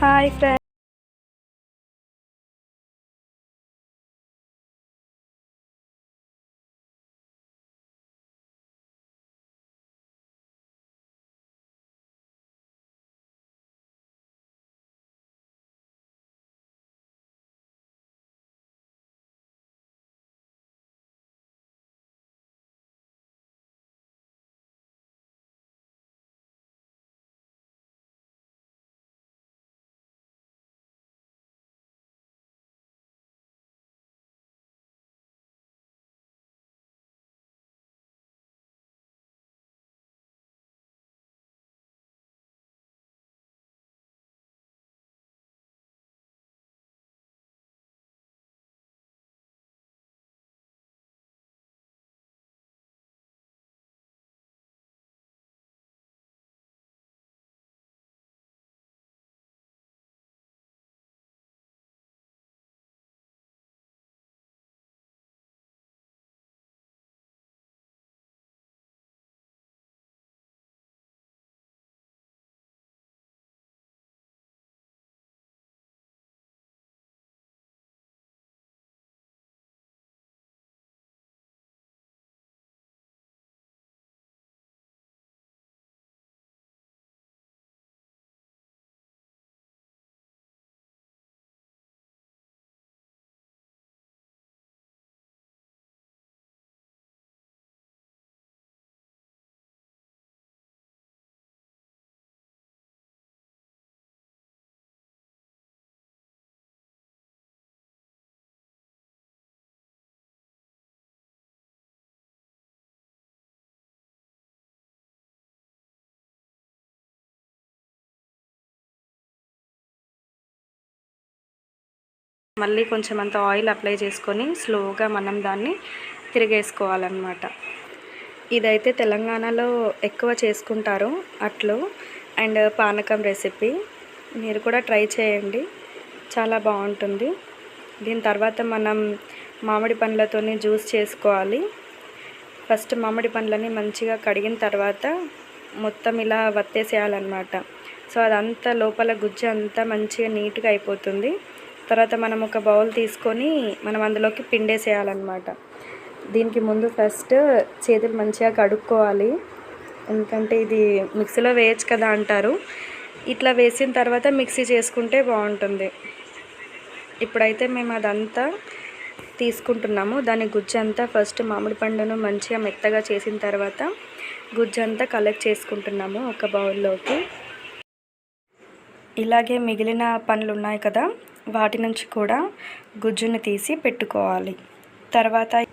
Hi, friends. మళ్ళీ కొంచెం అంత ఆయిల్ అప్లై చేసుకొని స్లోగా మనం దాన్ని తిరిగేసుకోవాలన్నమాట. ఇదైతే తెలంగాణలో ఎక్కువ చేసుకుంటారు అట్లు. అండ్ పానకం రెసిపీ మీరు కూడా ట్రై చేయండి. చాలా బాగుంటుంది. దీని తర్వాత మనం మామిడి పండ్లతోనే జ్యూస్ చేసుకోవాలి. ఫస్ట్ మామిడి పండ్లని మంచిగా కడిగిన తర్వాత మొత్తం ఇలా వత్తేసేయాలన్నమాట. సో అదంతా లోపల గుజ్జు అంతా మంచిగా నీట్గా అయిపోతుంది. తర్వాత మనం ఒక బౌల్ తీసుకొని మనం అందులోకి పిండేసేయాలన్నమాట. దీనికి ముందు ఫస్ట్ చేతులు మంచిగా కడుక్కోవాలి. ఎందుకంటే ఇది మిక్సీలో వేయచ్చు కదా అంటారు. ఇట్లా వేసిన తర్వాత మిక్సీ చేసుకుంటే బాగుంటుంది. ఇప్పుడైతే మేము అదంతా తీసుకుంటున్నాము. దాని గుజ్జంతా ఫస్ట్ మామిడి పండును మంచిగా మెత్తగా చేసిన తర్వాత గుజ్జంతా కలెక్ట్ చేసుకుంటున్నాము ఒక బౌల్లోకి. ఇలాగే మిగిలిన పనులు ఉన్నాయి కదా. వాటి నుంచి కూడా గుజ్జును తీసి పెట్టుకోవాలి. తర్వాత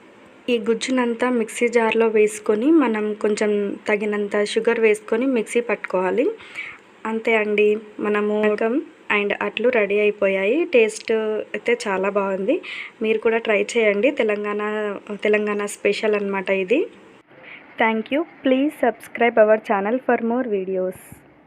ఈ గుజ్జునంతా మిక్సీ జార్లో వేసుకొని మనం కొంచెం తగినంత షుగర్ వేసుకొని మిక్సీ పట్టుకోవాలి. అంతే అండి. మనము అండ్ అట్లు రెడీ అయిపోయాయి. టేస్ట్ అయితే చాలా బాగుంది. మీరు కూడా ట్రై చేయండి. తెలంగాణ తెలంగాణ స్పెషల్ అనమాట ఇది. Thank you. Please subscribe our channel for more videos.